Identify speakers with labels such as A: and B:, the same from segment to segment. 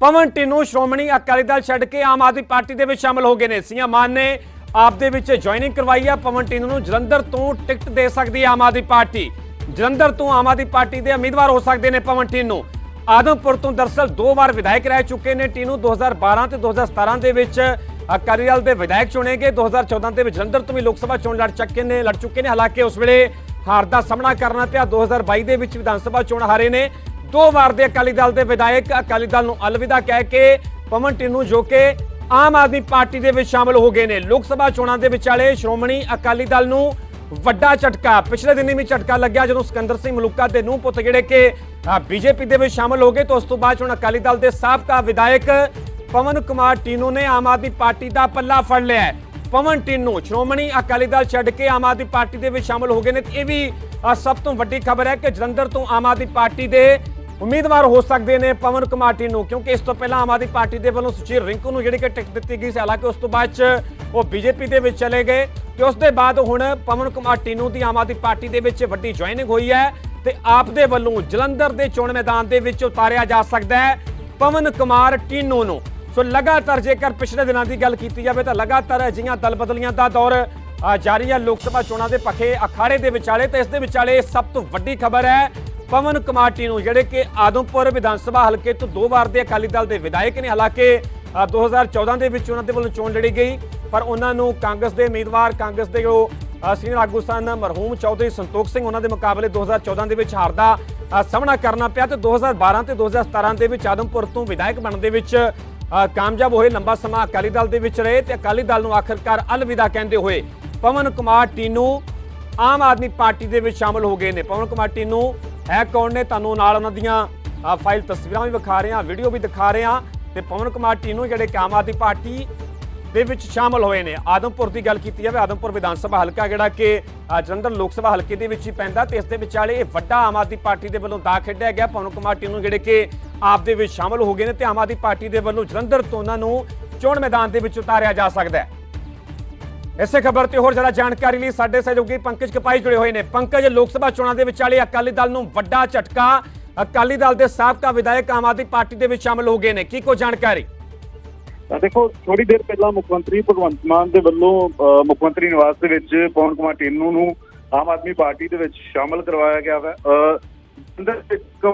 A: ਪਵਨ, ਟਿੰਨੂ, ਸ਼੍ਰੋਮਣੀ ਅਕਾਲੀ ਦਲ ਛੱਡ ਕੇ ਆਮ ਆਦਮੀ ਪਾਰਟੀ ਦੇ ਵਿੱਚ ਸ਼ਾਮਲ ਹੋ ਗਏ ਨੇ। ਸੀਐਮ ਮਾਨ ਨੇ ਆਪ ਦੇ ਵਿੱਚ ਜੁਆਇਨਿੰਗ ਕਰਵਾਈ ਆ। ਪਵਨ, ਟਿੰਨੂ ਨੂੰ ਜਲੰਧਰ ਤੋਂ ਟਿਕਟ ਦੇ ਸਕਦੀ ਹੈ ਆਮ ਆਦਮੀ ਪਾਰਟੀ। ਜਲੰਧਰ ਤੋਂ ਆਮ ਆਦਮੀ ਪਾਰਟੀ ਦੇ ਉਮੀਦਵਾਰ ਹੋ ਸਕਦੇ ਨੇ ਪਵਨ, ਟਿੰਨੂ। ਆਦਮਪੁਰ ਤੋਂ ਦਰਸਲ ਦੋ ਵਾਰ ਵਿਧਾਇਕ ਰਹਿ ਚੁੱਕੇ ਨੇ। ਟਿੰਨੂ 2012 ਤੇ 2017 ਦੇ ਵਿੱਚ ਅਕਾਲੀ ਦਲ ਦੇ ਵਿਧਾਇਕ ਚੁਣੇ ਗਏ। 2014 ਦੇ ਵਿੱਚ ਜਲੰਧਰ ਤੋਂ ਵੀ ਲੋਕ ਸਭਾ ਚੋਣ ਲੜ ਚੁੱਕੇ ਨੇ, ਲੜ ਚੁੱਕੇ ਨੇ। ਹਾਲਾਂਕਿ ਉਸ ਵੇਲੇ ਹਾਰ ਦਾ ਸਾਹਮਣਾ ਕਰਨਾ ਪਿਆ। 2022 ਦੇ ਵਿੱਚ ਵਿਧਾਨ ਸਭਾ ਚੋਣ ਹਾਰੇ ਨੇ। ਦੋ ਵਾਰ ਦੇ ਅਕਾਲੀ ਦਲ ਦੇ ਵਿਧਾਇਕ ਅਕਾਲੀ ਦਲ ਨੂੰ ਅਲਵਿਦਾ ਕਹਿ ਕੇ ਪਵਨ ਟਿੰਨੂ ਜੋ ਕਿ ਆਮ ਆਦਮੀ ਪਾਰਟੀ ਦੇ ਵਿੱਚ ਸ਼ਾਮਲ ਹੋ ਗਏ ਨੇ। ਲੋਕ ਸਭਾ ਚੋਣਾਂ ਦੇ ਵਿਚਾਲੇ ਸ਼੍ਰੋਮਣੀ ਅਕਾਲੀ ਦਲ ਨੂੰ ਵੱਡਾ ਝਟਕਾ, ਪਿਛਲੇ ਦਿਨੀ ਵੀ ਝਟਕਾ ਲੱਗਿਆ ਜਦੋਂ ਸਿਕੰਦਰ ਸਿੰਘ ਮਲੂਕਾ ਦੇ ਨੂੰਹ ਪੁੱਤ ਜਿਹੜੇ ਕਿ ਬੀਜੇਪੀ ਦੇ ਵਿੱਚ ਸ਼ਾਮਲ ਹੋ ਗਏ ਤਾਂ ਉਸ ਤੋਂ ਬਾਅਦ ਹੁਣ ਅਕਾਲੀ ਦਲ ਦੇ ਸਾਬਕਾ ਵਿਧਾਇਕ ਪਵਨ ਕੁਮਾਰ ਟੀਨੂ ਨੇ ਆਮ ਆਦਮੀ ਪਾਰਟੀ ਦਾ ਪੱਲਾ ਫੜ ਲਿਆ ਪਵਨ ਟਿੰਨੂ ਸ਼੍ਰੋਮਣੀ ਅਕਾਲੀ ਦਲ ਛੱਡ ਕੇ ਆਮ ਆਦਮੀ ਪਾਰਟੀ ਦੇ ਵਿੱਚ ਸ਼ਾਮਲ ਹੋ ਗਏ ਨੇ ਤੇ ਇਹ ਵੀ ਸਭ ਤੋਂ ਵੱਡੀ ਖਬਰ ਹੈ ਕਿ ਜਲੰਧਰ ਤੋਂ ਆਮ ਆਦਮੀ ਪਾਰਟੀ ਦੇ ਉਮੀਦਵਾਰ ਹੋ ਸਕਦੇ ਨੇ ਪਵਨ ਕੁਮਾਰ ਟਿੰਨੂ, ਕਿਉਂਕਿ ਇਸ ਤੋਂ ਪਹਿਲਾਂ ਆਮ ਆਦਮੀ ਪਾਰਟੀ ਦੇ ਵੱਲੋਂ ਸੁਚੀਰ ਰਿੰਕੂ ਨੂੰ ਜਿਹੜੀ ਕਿ ਟਿਕਟ ਦਿੱਤੀ ਗਈ ਸੀ, ਹਾਲਾਂਕਿ ਉਸ ਤੋਂ ਬਾਅਦ ਚ ਉਹ ਬੀਜੇਪੀ ਦੇ ਵਿੱਚ ਚਲੇ ਗਏ ਤੇ ਉਸ ਦੇ ਬਾਅਦ ਹੁਣ ਪਵਨ ਕੁਮਾਰ ਟਿੰਨੂ ਦੀ ਆਮ ਆਦਮੀ ਪਾਰਟੀ ਦੇ ਵਿੱਚ ਵੱਡੀ ਜੁਆਇਨਿੰਗ ਹੋਈ ਹੈ ਤੇ ਆਪ ਦੇ ਵੱਲੋਂ ਜਲੰਧਰ ਦੇ ਚੋਣ ਮੈਦਾਨ ਦੇ ਵਿੱਚ ਉਤਾਰਿਆ ਜਾ ਸਕਦਾ ਹੈ ਪਵਨ ਕੁਮਾਰ ਟਿੰਨੂ ਨੂੰ। ਸੋ ਲਗਾਤਾਰ ਜੇਕਰ ਪਿਛਲੇ ਦਿਨਾਂ ਦੀ ਗੱਲ ਕੀਤੀ ਜਾਵੇ ਤਾਂ ਲਗਾਤਾਰ ਅਜਿਹੀਆਂ ਦਲ ਬਦਲੀਆਂ ਦਾ ਦੌਰ ਜਾਰੀ ਹੈ ਲੋਕ ਸਭਾ ਚੋਣਾਂ ਦੇ ਪੱਖੇ ਅਖਾੜੇ ਦੇ ਵਿਚਾਲੇ ਤੇ ਇਸ ਦੇ ਵਿਚਾਲੇ ਸਭ ਤੋਂ ਵੱਡੀ ਖਬਰ ਹੈ ਪਵਨ ਕੁਮਾਰ ਟੀਨੂ ਜਿਹੜੇ ਕਿ ਆਦਮਪੁਰ ਵਿਧਾਨ ਸਭਾ ਹਲਕੇ ਤੋਂ ਦੋ ਵਾਰ ਦੇ ਅਕਾਲੀ ਦਲ ਦੇ ਵਿਧਾਇਕ ਨੇ ਹਾਲਾਂਕਿ ਅ, 2014 ਦੇ ਵਿੱਚ ਉਹਨਾਂ ਦੇ ਵੱਲੋਂ ਚੋਣ ਲੜੀ ਗਈ ਪਰ ਉਹਨਾਂ ਨੂੰ ਕਾਂਗਰਸ ਦੇ ਉਮੀਦਵਾਰ ਕਾਂਗਰਸ ਦੇ ਜੋ ਸੀਨੀਅਰ ਆਗੂ ਸਨ ਮਰਹੂਮ ਚੌਧਰੀ ਸੰਤੋਖ ਸਿੰਘ। ਉਹਨਾਂ ਦੇ ਮੁਕਾਬਲੇ 2014 ਦੇ ਵਿੱਚ ਹਾਰ ਦਾ ਸਾਹਮਣਾ ਕਰਨਾ ਪਿਆ ਤੇ 2012 ਤੇ 2017 ਦੇ ਵਿੱਚ ਆਦਮਪੁਰ ਤੋਂ ਵਿਧਾਇਕ ਬਣਨ ਦੇ ਵਿੱਚ ਕਾਮਯਾਬ ਹੋਏ। ਲੰਬਾ ਸਮਾਂ ਅਕਾਲੀ ਦਲ ਦੇ ਵਿੱਚ ਰਹੇ ਤੇ ਅਕਾਲੀ ਦਲ ਨੂੰ ਆਖਰਕਾਰ ਅਲਵਿਦਾ ਕਹਿੰਦੇ ਹੋਏ ਪਵਨ ਕੁਮਾਰ ਟੀਨੂ ਆਮ ਆਦਮੀ ਪਾਰਟੀ ਦੇ ਵਿੱਚ ਸ਼ਾਮਲ ਹੋ ਗਏ ਨੇ। ਪਵਨ ਕੁਮਾਰ ਟੀਨੂ ਹੈ ਕੌਣ ਨੇ? ਤੁਹਾਨੂੰ ਨਾਲ ਉਹਨਾਂ ਦੀਆਂ ਅ, ਫਾਈਲ ਤਸਵੀਰਾਂ ਵੀ ਵਿਖਾ ਰਹੇ ਹਾਂ ਵੀਡੀਓ ਵੀ ਦਿਖਾ ਰਹੇ ਹਾਂ ਤੇ ਪਵਨ ਕੁਮਾਰ ਟੀਨੂ ਜਿਹੜੇ ਕਿ ਆਮ ਆਦਮੀ ਪਾਰਟੀ ਦੇ ਵਿੱਚ ਸ਼ਾਮਲ ਹੋਏ ਨੇ। ਆਦਮਪੁਰ ਦੀ ਗੱਲ ਕੀਤੀ ਜਾਵੇ ਆਦਮਪੁਰ ਵਿਧਾਨ ਸਭਾ ਹਲਕਾ ਜਿਹੜਾ ਕਿ ਜਲੰਧਰ ਲੋਕ ਸਭਾ ਹਲਕੇ ਦੇ ਵਿੱਚ ਹੀ ਪੈਂਦਾ ਤੇ ਇਸ ਦੇ ਵਿਚਾਲੇ ਇਹ ਵੱਡਾ ਆਮ ਆਦਮੀ ਪਾਰਟੀ ਦੇ ਵੱਲੋਂ ਦਾ ਖੇਡਿਆ ਗਿਆ। ਪਵਨ ਕੁਮਾਰ ਟੀਨੂ ਜਿਹੜੇ ਕਿ ਆਪ ਦੇ ਵਿੱਚ ਸ਼ਾਮਲ ਹੋ ਗਏ ਨੇ ਤੇ ਆਮ ਆਦਮੀ ਪਾਰਟੀ ਦੇ ਵੱਲੋਂ ਜਲੰਧਰ ਤੋਂ ਉਹਨਾਂ ਨੂੰ ਚੋਣ ਮੈਦਾਨ ਦੇ ਵਿੱਚ ਉਤਾਰਿਆ ਜਾ ਸਕਦਾ ਹੈ। ਇਸੇ ਖਬਰ ਤੇ ਹੋਰ ਜ਼ਿਆਦਾ ਜਾਣਕਾਰੀ ਲਈ ਸਾਡੇ ਸਹਿਯੋਗੀ ਪੰਕਜ ਕਪਾਈ ਜੁੜੇ ਹੋਏ ਨੇ। ਪੰਕਜ, ਲੋਕ ਸਭਾ ਚੋਣਾਂ ਦੇ ਵਿਚਾਲੇ ਅਕਾਲੀ ਦਲ ਨੂੰ ਵੱਡਾ ਝਟਕਾ, ਅਕਾਲੀ ਦਲ ਦੇ ਸਾਬਕਾ ਵਿਧਾਇਕ ਆਮ ਆਦਮੀ ਪਾਰਟੀ ਦੇ ਵਿੱਚ ਸ਼ਾਮਲ ਹੋ ਗਏ ਨੇ। ਕੀ ਕੋ ਜਾਣਕਾਰੀ?
B: ਤਾਂ ਦੇਖੋ ਥੋੜੀ ਦੇਰ ਪਹਿਲਾਂ ਮੁੱਖ ਮੰਤਰੀ ਭਗਵੰਤ ਮਾਨ ਦੇ ਵੱਲੋਂ ਮੁੱਖ ਮੰਤਰੀ ਨਿਵਾਸ ਦੇ ਵਿੱਚ ਪਵਨ ਕੁਮਾਰ ਟਿੰਨੂ ਨੂੰ ਆਮ ਆਦਮੀ ਪਾਰਟੀ ਦੇ ਵਿੱਚ ਸ਼ਾਮਲ ਕਰਵਾਇਆ ਗਿਆ ਹੈ ਅੰਦਰ ਇੱਕ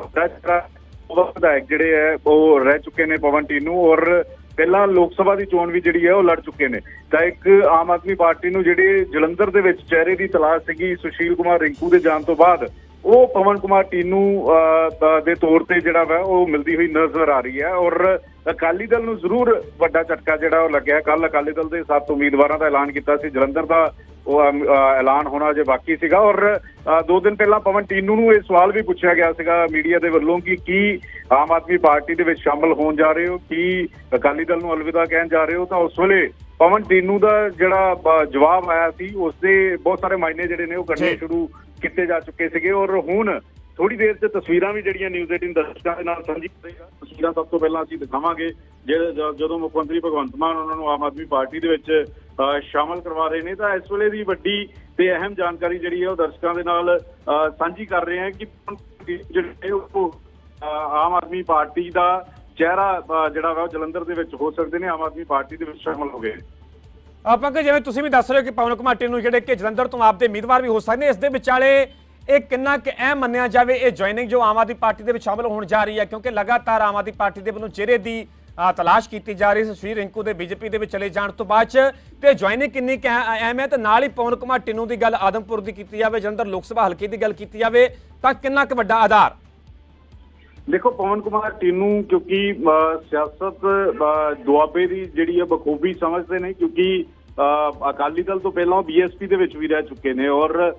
B: ਵਿਧਾਇਕ ਜਿਹੜੇ ਹੈ, ਉਹ ਰਹਿ ਚੁੱਕੇ ਨੇ ਪਵਨ ਟਿੰਨੂ ਔਰ ਪਹਿਲਾਂ ਲੋਕ ਸਭਾ ਦੀ ਚੋਣ ਵੀ ਜਿਹੜੀ ਹੈ ਉਹ ਲੜ ਚੁੱਕੇ ਨੇ। ਤਾਂ ਇੱਕ ਆਮ ਆਦਮੀ ਪਾਰਟੀ ਨੂੰ ਜਿਹੜੇ ਜਲੰਧਰ ਦੇ ਵਿੱਚ ਚਿਹਰੇ ਦੀ ਤਲਾਸ਼ ਸੀਗੀ ਸੁਸ਼ੀਲ ਕੁਮਾਰ ਰਿੰਕੂ ਦੇ ਜਾਣ ਤੋਂ ਬਾਅਦ ਉਹ ਪਵਨ ਕੁਮਾਰ ਟੀਨੂ ਅ, ਦੇ ਤੌਰ ਤੇ ਜਿਹੜਾ ਵਾ ਉਹ ਮਿਲਦੀ ਹੋਈ ਨਜ਼ਰ ਆ ਰਹੀ ਹੈ ਔਰ ਅਕਾਲੀ ਦਲ ਨੂੰ ਜ਼ਰੂਰ ਵੱਡਾ ਝਟਕਾ ਜਿਹੜਾ ਉਹ ਲੱਗਿਆ। ਕੱਲ ਅਕਾਲੀ ਦਲ ਦੇ ਸੱਤ ਉਮੀਦਵਾਰਾਂ ਦਾ ਐਲਾਨ ਕੀਤਾ ਸੀ। ਜਲੰਧਰ ਦਾ ਉਹ ਐਲਾਨ ਹੋਣਾ ਜੇ ਬਾਕੀ ਸੀਗਾ ਔਰ ਦੋ ਦਿਨ ਪਹਿਲਾਂ ਪਵਨ ਟੀਨੂ ਨੂੰ ਇਹ ਸਵਾਲ ਵੀ ਪੁੱਛਿਆ ਗਿਆ ਸੀਗਾ ਮੀਡੀਆ ਦੇ ਵੱਲੋਂ ਕਿ ਕੀ ਆਮ ਆਦਮੀ ਪਾਰਟੀ ਦੇ ਵਿੱਚ ਸ਼ਾਮਲ ਹੋਣ ਜਾ ਰਹੇ ਹੋ ਕੀ ਅਕਾਲੀ ਦਲ ਨੂੰ ਅਲਵਿਦਾ ਕਹਿਣ ਜਾ ਰਹੇ ਹੋ ਤਾਂ ਉਸ ਵੇਲੇ ਪਵਨ ਟੀਨੂ ਦਾ ਜਿਹੜਾ ਜਵਾਬ ਆਇਆ ਸੀ ਉਸ ਦੇ ਬਹੁਤ ਸਾਰੇ ਮਾਇਨੇ ਜਿਹੜੇ ਨੇ ਉਹ ਕੱਢਣੇ। ਸ਼ੁਰੂ ਕੀਤੇ ਜਾ ਚੁੱਕੇ ਸੀਗੇ ਔਰ ਹੁਣ ਥੋੜੀ ਦੇਰ 'ਚ ਤਸਵੀਰਾਂ ਵੀ ਜਿਹੜੀਆਂ ਨਿਊਜ਼ 18 ਦਰਸ਼ਕਾਂ ਦੇ ਨਾਲ ਸਾਂਝੀ ਕਰੇਗਾ ਤਸਵੀਰਾਂ ਸਭ ਤੋਂ ਪਹਿਲਾਂ ਅਸੀਂ ਦਿਖਾਵਾਂਗੇ ਜਦੋਂ ਮੁੱਖ ਮੰਤਰੀ ਭਗਵੰਤ ਮਾਨ ਉਹਨਾਂ ਨੂੰ ਆਮ ਆਦਮੀ ਪਾਰਟੀ ਦੇ ਵਿੱਚ ਸ਼ਾਮਲ ਕਰਵਾ ਰਹੇ ਨੇ ਤਾਂ ਇਸ ਵੇਲੇ ਦੀ ਵੱਡੀ ਤੇ ਅਹਿਮ ਜਾਣਕਾਰੀ ਜਿਹੜੀ ਹੈ ਉਹ ਦਰਸ਼ਕਾਂ ਦੇ ਨਾਲ ਸਾਂਝੀ ਕਰ ਰਹੇ ਹਾਂ ਕਿ ਜਿਹੜੇ ਉਹ ਆਮ ਆਦਮੀ ਪਾਰਟੀ ਦਾ ਚਿਹਰਾ ਜਿਹੜਾ ਵਾ ਜਲੰਧਰ ਦੇ ਵਿੱਚ ਹੋ ਸਕਦੇ ਨੇ, ਆਮ ਆਦਮੀ ਪਾਰਟੀ ਦੇ ਵਿੱਚ ਸ਼ਾਮਲ ਹੋ ਗਏ।
A: ਆਪਾਂ ਕਿ ਜਿਵੇਂ ਤੁਸੀਂ ਵੀ ਦੱਸ ਰਹੇ ਹੋ ਕਿ ਪਵਨ ਕੁਮਾਰ ਨੂੰ ਜਿਹੜੇ ਕਿ ਜਲੰਧਰ ਤੋਂ ਆਪ ਦੇ ਉਮੀਦਵਾਰ ਵੀ ਹੋ ਸਕਦੇ ਨੇ, ਇਸ ਦੇ ਵਿਚਾਲੇ ਇਹ ਕਿੰਨਾ ਕਿ ਅਹਿਮ ਮੰਨਿਆ ਜਾਵੇ, ਇਹ ਜੁਆਇਨਿੰਗ ਜੋ ਆਮ ਆਦਮੀ ਪਾਰਟੀ ਦੇ ਵਿੱਚ ਸ਼ਾਮਲ ਹੋਣ ਜਾ ਰਹੀ ਹੈ, ਕਿਉਂਕਿ ਲਗਾਤਾਰ ਆਮ ਆਦਮੀ ਪਾਰਟੀ ਦੇ ਵੱਲੋਂ ਚਿਹਰੇ ਦੀ ਤਲਾਸ਼ ਕੀਤੀ ਜਾ ਰਹੀ ਸੀ ਸ੍ਰੀ ਰਿੰਕੂ ਦੇ ਬੀਜੇਪੀ ਦੇ ਵਿੱਚ ਚਲੇ ਜਾਣ ਤੋਂ ਬਾਅਦ ਚ। ਤੇ ਜੁਆਇਨਿੰਗ ਕਿੰਨੀ ਅਹਿਮ ਹੈ ਤੇ ਨਾਲ ਹੀ ਪਵਨ ਕੁਮਾਰ ਟਿੰਨੂ ਦੀ ਗੱਲ ਆਦਮਪੁਰ ਦੀ ਕੀਤੀ ਜਾਵੇ ਜਲੰਧਰ ਲੋਕ ਸਭਾ ਹਲਕੇ ਦੀ ਗੱਲ ਕੀਤੀ ਜਾਵੇ ਤਾਂ ਕਿੰਨਾ ਕੁ ਵੱਡਾ ਆਧਾਰ?
B: ਦੇਖੋ ਪਵਨ ਕੁਮਾਰ ਟੀਨੂ ਕਿਉਂਕਿ ਸਿਆਸਤ ਦੁਆਬੇ ਦੀ ਜਿਹੜੀ ਹੈ ਬਖੂਬੀ ਸਮਝਦੇ ਨੇ ਕਿਉਂਕਿ ਅ, ਅਕਾਲੀ ਦਲ ਤੋਂ ਪਹਿਲਾਂ ਬੀਐਸਪੀ ਦੇ ਵਿੱਚ ਵੀ ਰਹਿ ਚੁੱਕੇ ਨੇ ਔਰ